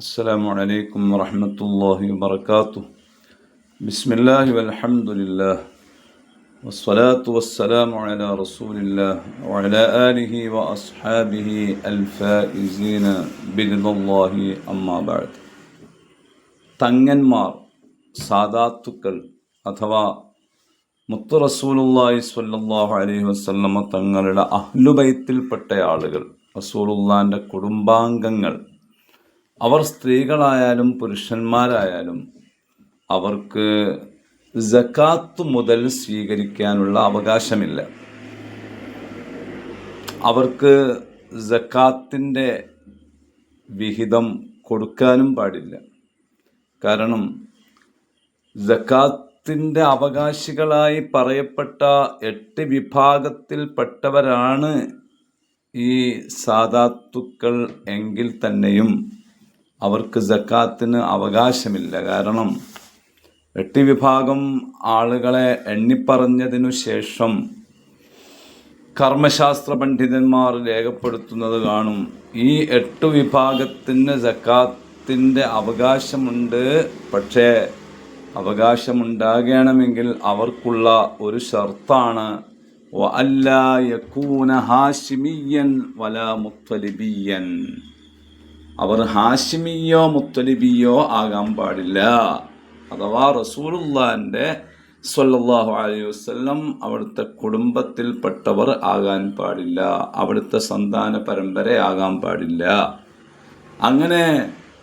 السلام عليكم ورحمة الله وبركاته بسم الله والحمد لله والصلاة والسلام على رسول الله وعلى آله وأصحابه الفائزين برضا الله أما بعد തങ്ങന്മാർ സാദാത്തുക്കൾ അഥവാ മുത്തു റസൂലുള്ളാഹി സ്വല്ലല്ലാഹു അലൈഹി വസല്ലമ തങ്ങളുടെ അഹ്ലുബൈത്തിൽപ്പെട്ട ആളുകൾ റസൂലുള്ളാന്റെ കുടുംബാംഗങ്ങൾ അവർ സ്ത്രീകളായാലും പുരുഷന്മാരായാലും അവർക്ക് ജക്കാത്ത് മുതൽ സ്വീകരിക്കാനുള്ള അവകാശമില്ല. അവർക്ക് ജക്കാത്തിന്റെ വിഹിതം കൊടുക്കാനും പാടില്ല. കാരണം ജക്കാത്തിന്റെ അവകാശികളായി പറയപ്പെട്ട എട്ട് വിഭാഗത്തിൽപ്പെട്ടവരാണ് ഈ സാധാത്തുക്കൾ എങ്കിൽ തന്നെയും അവർക്ക് ജക്കാത്തിന് അവകാശമില്ല. കാരണം എട്ട് വിഭാഗം ആളുകളെ എണ്ണിപ്പറഞ്ഞതിനു ശേഷം കർമ്മശാസ്ത്ര പണ്ഡിതന്മാർ രേഖപ്പെടുത്തുന്നത് കാണും. ഈ എട്ട് വിഭാഗത്തിന് ജക്കാത്തിന്റെ അവകാശമുണ്ട്. പക്ഷേ അവകാശമുണ്ടാകണമെങ്കിൽ അവർക്കുള്ള ഒരു ഷർത്താണ്. അല്ല യക്കൂന ഹാഷിമിയൻ വല മുത്തലിബിയൻ. അവർ ഹാഷിമിയോ മുത്തലിബിയോ ആകാൻ പാടില്ല. അഥവാ റസൂലുള്ളാന്റെ സ്വല്ലല്ലാഹു അലൈഹി വസല്ലം അവിടുത്തെ കുടുംബത്തിൽപ്പെട്ടവർ ആകാൻ പാടില്ല. അവിടുത്തെ സന്താന പരമ്പര ആകാൻ പാടില്ല. അങ്ങനെ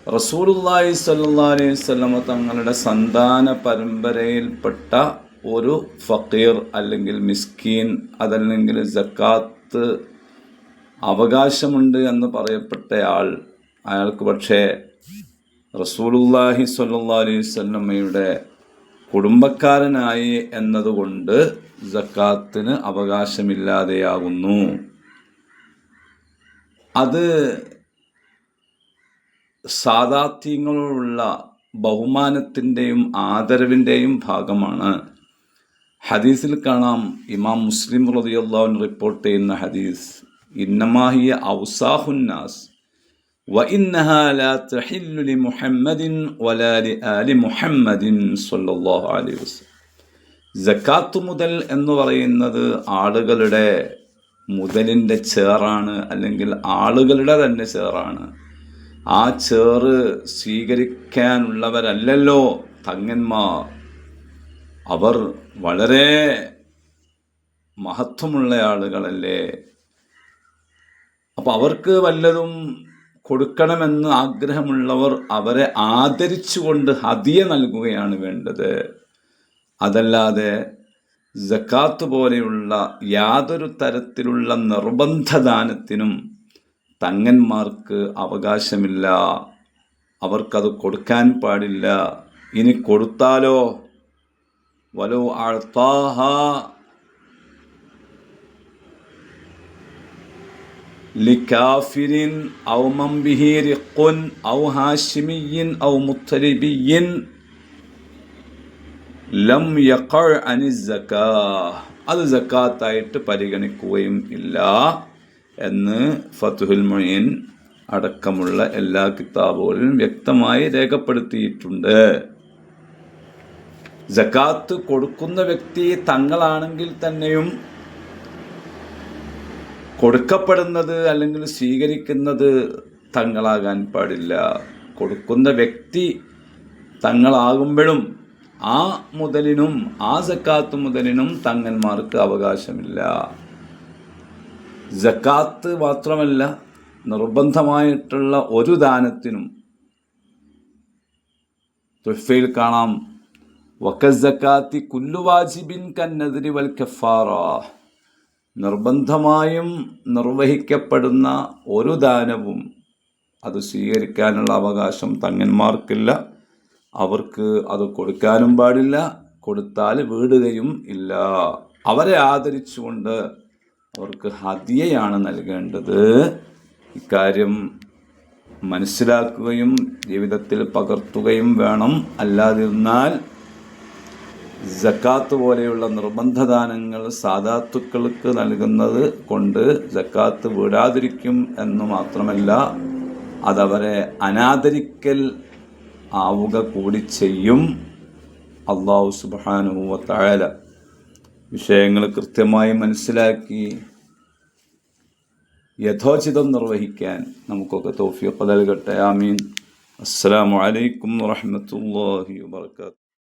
റസൂലുള്ളാഹി സല്ലാ അലൈഹി വസല്ലമ തങ്ങളുടെ സന്താന പരമ്പരയിൽപ്പെട്ട ഒരു ഫക്കീർ അല്ലെങ്കിൽ മിസ്കീൻ അതല്ലെങ്കിൽ ജക്കാത്ത് അവകാശമുണ്ട് എന്ന് പറയപ്പെട്ടയാൾ അയാൾക്ക് പക്ഷേ റസൂലുല്ലാഹി സ്വല്ലല്ലാഹു അലൈഹി കുടുംബക്കാരനായി എന്നതുകൊണ്ട് ജക്കാത്തിന് അവകാശമില്ലാതെയാകുന്നു. അത് സാദാത്യങ്ങളോടുള്ള ബഹുമാനത്തിന്റെയും ആദരവിന്റെയും ഭാഗമാണ്. ഹദീസിൽ കാണാം ഇമാം മുസ്ലിം റതിയുള്ള റിപ്പോർട്ട് ചെയ്യുന്ന ഹദീസ് ഇന്നമാഹിയ ഔസാഹുന്നാസ് وإنها لا تحل لمحمد ولا لآل محمد صلى الله عليه وسلم ജക്കാത്ത് മുതൽ എന്ന് പറയുന്നത് ആളുകളുടെ മുതലിൻ്റെ ചേറാണ് അല്ലെങ്കിൽ ആളുകളുടെ തന്നെ ചേറാണ് ആ ചേറ് സ്വീകരിക്കാനുള്ളവരല്ലല്ലോ തങ്ങന്മാർ അവർ വളരെ മഹത്വമുള്ള ആളുകളല്ലേ അപ്പോൾ അവർക്ക് വല്ലതും കൊടുക്കണമെന്ന് ആഗ്രഹമുള്ളവർ അവരെ ആദരിച്ചുകൊണ്ട് ഹതിയ നൽകുകയാണ് വേണ്ടത്. അതല്ലാതെ ജക്കാത്ത് പോലെയുള്ള യാതൊരു തരത്തിലുള്ള നിർബന്ധദാനത്തിനും തങ്ങന്മാർക്ക് അവകാശമില്ല. അവർക്കത് കൊടുക്കാൻ പാടില്ല. ഇനി കൊടുത്താലോ? വലോ ആഴ്ത്താഹ ലിഖാഫിരിൻ ഔ മംബിഹി റിഖുൻ ഔ ഹാഷിമിയിൻ ഔ മുത്തലിബിയിൻ ലം യഖൾ അനി സക്കാ അത് സക്കാത്തായിട്ട് പരിഗണിക്കുകയും ഇല്ല എന്ന് ഫതുഹുൽ മൊയ്ൻ അടക്കമുള്ള എല്ലാ കിതാബുകളിലും വ്യക്തമായി രേഖപ്പെടുത്തിയിട്ടുണ്ട്. ജക്കാത്ത് കൊടുക്കുന്ന വ്യക്തി തങ്ങളാണെങ്കിൽ തന്നെയും കൊടുക്കപ്പെടുന്നത് അല്ലെങ്കിൽ സ്വീകരിക്കുന്നത് തങ്ങളാകാൻ പാടില്ല. കൊടുക്കുന്ന വ്യക്തി തങ്ങളാകുമ്പോഴും ആ മുതലിനും ആ സക്കാത്ത് മുതലിനും തങ്ങന്മാർക്ക് അവകാശമില്ല. ജക്കാത്ത് മാത്രമല്ല നിർബന്ധമായിട്ടുള്ള ഒരു ദാനത്തിനും തുഫയിൽ കാണാം. വക്കസ് ജക്കാത്തി കുല്ലുവാജിബിൻ കന്നതിരി വൽ കഫാറ. നിർബന്ധമായും നിർവഹിക്കപ്പെടുന്ന ഒരു ദാനവും അത് സ്വീകരിക്കാനുള്ള അവകാശം തങ്ങന്മാർക്കില്ല. അവർക്ക് അത് കൊടുക്കാനും പാടില്ല. കൊടുത്താൽ വീടുകയും ഇല്ല. അവരെ ആദരിച്ചുകൊണ്ട് അവർക്ക് ഹതിയയാണ് നൽകേണ്ടത്. ഇക്കാര്യം മനസ്സിലാക്കുകയും ജീവിതത്തിൽ പകർത്തുകയും വേണം. അല്ലാതിരുന്നാൽ ജക്കാത്ത് പോലെയുള്ള നിർബന്ധദാനങ്ങൾ സാധാത്തുക്കൾക്ക് നൽകുന്നത് കൊണ്ട് ജക്കാത്ത് വീടാതിരിക്കും എന്ന് മാത്രമല്ല അതവരെ അനാദരിക്കൽ ആവുക കൂടി ചെയ്യും. അള്ളാഹു സുബാനുവത്തായാല വിഷയങ്ങൾ കൃത്യമായി മനസ്സിലാക്കി യഥോചിതം നിർവഹിക്കാൻ നമുക്കൊക്കെ തോഫിയൊക്കെ നൽകട്ടെ. ആമീൻ. അസ്സാം വലൈക്കും വാഹമത്തല്ലാഹി വബർക്കാത്തു